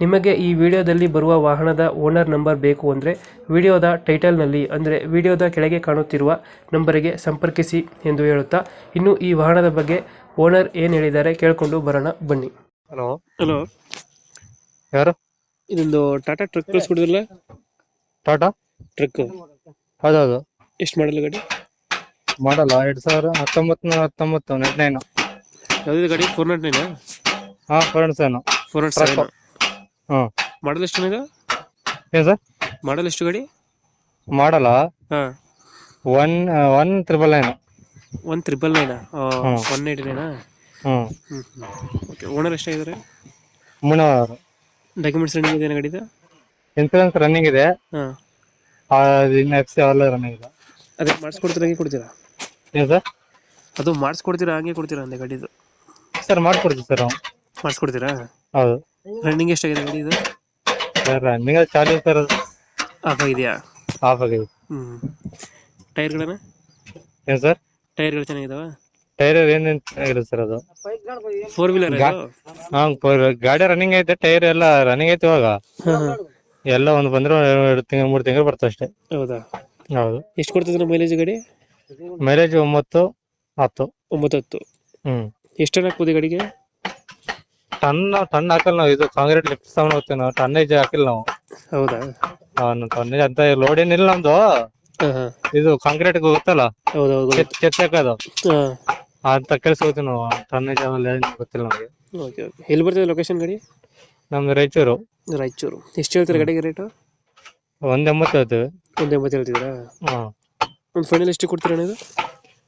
ನಿಮಗೆ ಈ ವಿಡಿಯೋದಲ್ಲಿ ಬರುವ ವಾಹನದ ಓನರ್ ನಂಬರ್ ಬೇಕು ಅಂದರೆ ವಿಡಿಯೋದ ಟೈಟಲ್ನಲ್ಲಿ ಅಂದರೆ ವಿಡಿಯೋದ ಕೆಳಗೆ ಕಾಣುತ್ತಿರುವ ನಂಬರಿಗೆ ಸಂಪರ್ಕಿಸಿ ಎಂದು ಹೇಳುತ್ತಾ ಇನ್ನು ಈ ವಾಹನದ ಬಗ್ಗೆ ಓನರ್ ಏನು ಹೇಳಿದ್ದಾರೆ ಕೇಳಿಕೊಂಡು ಬರೋಣ ಬನ್ನಿ. ಹಲೋ. ಹಲೋ. ಯಾರು? ಇದೊಂದು ಟಾಟಾ ಟ್ರಕ್ ಕಳಿಸ್ಬಿಡಿದ್ರಲ್ಲ ಟಾಟಾ? ಟ್ರಕ್. ಹೌದೌದು. ಎಷ್ಟು ಮಾಡಲ್ಲ ಗಾಡಿ? ಮಾಡಲ್ಲ ಎರಡ್ ಸಾವಿರ ಹತ್ತೊಂಬತ್ತು ನೂರ ಹತ್ತೊಂಬತ್ತು ನೆಟ್ ನೈನ್ ಯಾವ್ದು ಗಾಡಿ? ಫೋರ್ ನಾಟ್ ನೈನ್ ಹಾ four seven four nought. Seven hmm model ಎಷ್ಟು ಇದು? ಏನ್ ಸರ್? ಮಾಡಲ್ ಎಷ್ಟು ಗಾಡಿ? ಮಾಡಲ್ಲ. ಹಾಂ. One one triple nine one triple nine. One eighty Naina hmm okay owner ಎಷ್ಟಾಗಿದ್ದಾರೆ ಮುನ್ನೂರು ಡಾಕ್ಯುಮೆಂಟ್ಸ್ ರನ್ನಿಂಗ್ ಇದೆ ಗಾಡಿದು? ಇನ್ಸೂರೆನ್ಸ್ ರನ್ನಿಂಗ್ ಇದೆ. ಹಾಂ. ಇನ್ನು ಎಫ್ ಸಿ ಅವೆಲ್ಲ ರನ್ನಿಂಗ್ ಇದೆ. ಅದಕ್ಕೆ ಮಾಡಿಸ್ಕೊಡ್ತೀರಾ ಹಂಗೆ ಕೊಡ್ತೀರಾ? ಏನು ಸರ್? ಅದು ಮಾಡಿಸ್ಕೊಡ್ತೀರಾ ಹಂಗೆ ಕೊಡ್ತೀರಾ ಅಂದೆ ಗಾಡಿದು? ಸರ್ ಮಾಡ್ಕೊಡ್ತೀವಿ ಸರ್ ನಾವು. ಮಾಡಿಸ್ಕೊಡ್ತೀರಾ? ಹೌದು. ರನ್ನಿಂಗ್ ಎಷ್ಟಾಗಿದೆ ಗಾಡಿ ಇದು? Sir running charge sir off ಆಗಿದೆಯಾ? ಆಫ್ ಆಗಿದೆ. ಹ್ಞೂ ಟೈರ್ಗಳನ್ನ? ಏನ್ ಸರ್? ಟೈರ್ಗಳು ಚೆನ್ನಾಗಿದಾವ? ಟೈರ್ ಏನೇನ್ ಚೆನ್ನಾಗಿದೆ ಸರ್ ಅದು? ಫೋರ್ ವೀಲರ್ ಹಾ ಪ- ಗಾಡಿ ರನ್ನಿಂಗ್ ಐತೆ ಟೈರ್ ಎಲ್ಲ ರನ್ನಿಂಗ್ ಐತೆ ಇವಾಗ. ಎಲ್ಲ ಒಂದು ಬಂದ್ರೆ ಎರಡು ತಿಂಗಳು ಮೂರು ತಿಂಗಳು ಬರ್ತವೆ ಅಷ್ಟೇ. ಹೌದಾ? ಹೌದು. ಎಷ್ಟು ಕೊಡ್ತದೆ ಮೈಲೇಜ್ ಗಾಡಿ? ಮೈಲೇಜ್ ಒಂಬತ್ತು ಹತ್ತು. ಒಂಬತ್ತು ಹತ್ತು. ಹ್ಮ್. ಎಷ್ಟು ಹಾಕ್ಬೋದು ಗಾಡಿಗೆ? ಟನ್ ಟನ್ ಹಾಕಲ್ಲ ನಾವು. ಇದು ಕಾಂಕ್ರೀಟ್ ಲಿಫ್ಟ್ ತಗೊಂಡ್ ಹೋಗ್ತೀವಿ ನಾವು. ಟನ್ನೇಜ್ ಹಾಕಿಲ್ಲ ನಾವು. ಹೌದಾ? ಟನ್ನೇಜ್ ಅಂತ ಲೋಡ್ ಏನಿಲ್ಲ ನಮ್ದು. ಹಾಂ ಹಾಂ. ಇದು ಕಾಂಕ್ರೀಟ್ ಗೊತ್ತಲ್ಲ? ಹೌದು ಹೌದು ಚೆತ್ ಚೆತ್ ಹಾಕೋದು ಹಾಂ. ಅಂತ ಕೆಲ್ಸ ಹೋಗ್ತೀವಿ ನಾವು. ಟನ್ನೇಜ್ ಏಜ್ ಗೊತ್ತಿಲ್ಲ ನಮಗೆ. Okay okay. ಎಲ್ಲಿ ಬರ್ತದೆ ಲೊಕೇಶನ್ ಗಡಿ? ನಮ್ದು ರಾಯಚೂರು. ರಾಯಚೂರು. ಎಷ್ಟು ಹೇಳ್ತೀರಿ ಗಾಡಿಗೆ ರೇಟು ಒಂದ್ ಎಂಬತ್ತು ಹೇಳ್ತೀವಿ. ಒಂದು ಎಂಬತ್ತು ಹೇಳ್ತಿದ್ದೀರಾ ಹ್ಮ್ ಒಂದು ಫೈನಲ್ ಎಷ್ಟು ಕೊಡ್ತೀರಾ ಅಣ್ಣ ಇದು?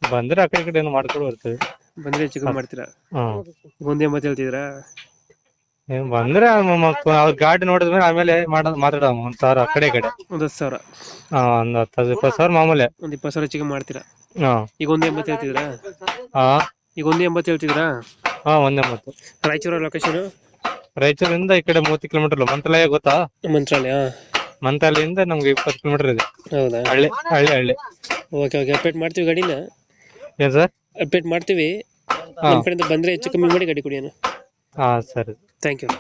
ಬಂದ್ರೆ ಆ ಕಡೆ ಈ ಕಡೆ ಏನು ಮಾಡ್ಕೊಂಡು ಬರ್ತೀವಿ. ಬಂದರೆ ಹೆಚ್ಚು ಕಮ್ಮಿ ಮಾಡ್ತೀರಾ? ಹ್ಮ್ ಒಂದೇ ಎಂಬತ್ತು ಹೇಳ್ತಿದ್ದೀರಾ? ಏನ್ ಬಂದ್ರೆ ಅವ್ರ ಗಾಡಿ ನೋಡಿದ್ಮೇಲೆ ಆಮೇಲೆ ಮಾಡೋದು ಮಾತಾಡೋ ಒಂದ್ ಸಾವಿರ ಆ ಕಡೆ ಈ ಕಡೆ. ಒಂದ್ ಹತ್ತು ಸಾವಿರ. ಹಾ ಒಂದ್ ಹತ್ತು ಇಪ್ಪತ್ತು ಸಾವಿರ ಮಾಮೂಲಿ. ಒಂದ್ ಇಪ್ಪತ್ತು ಸಾವಿರ ಚಿಕನ್ ಮಾಡ್ತೀರಾ? ಹಾ. ಈಗ ಒಂದೇ ಎಂಬತ್ತು ಹೇಳ್ತಿದ್ದೀರಾ? ಹಾ. ಈಗ ಒಂದೇ ಎಂಬತ್ತು ಹೇಳ್ತಿದ್ದೀರಾ? ಹಾ ಒಂದೇ ಎಂಬತ್ತು. ರಾಯಚೂರ ಲೊಕೇಶನ್ ರಾಯಚೂರಿಂದ ಈ ಕಡೆ ಮೂವತ್ತು ಕಿಲೋಮೀಟರ್ ಮಂತ್ರಾಲಯ ಗೊತ್ತಾ? ಮಂತ್ರಾಲಯ ಮಂತ್ರಾಲಯದಿಂದ ನಮ್ಗೆ ಇಪ್ಪತ್ತು ಕಿಲೋಮೀಟರ್ ಇದೆ. ಹೌದಾ? ಹಳ್ಳಿ ಹಳ್ಳಿ ಹಳ್ಳಿ. ಓಕೆ ಓಕೆ ಅಪ್ಡೇಟ್ ಮಾಡ್ತೀವಿ ಗಾಡಿನ? ಏನ್ ಸರ್? ಅಪ್ಡೇಟ್ ಮಾಡ್ತೀವಿ. ನಮ್ಮ ಕಡೆಯಿಂದ ಬಂದರೆ ಹೆಚ್ಚು ಕಮ್ಮಿ ಮಾಡಿ ಗಾಡಿ ಕೊಡಿ ಅಣ್ಣ. ಹಾ ಸರಿ. Thank you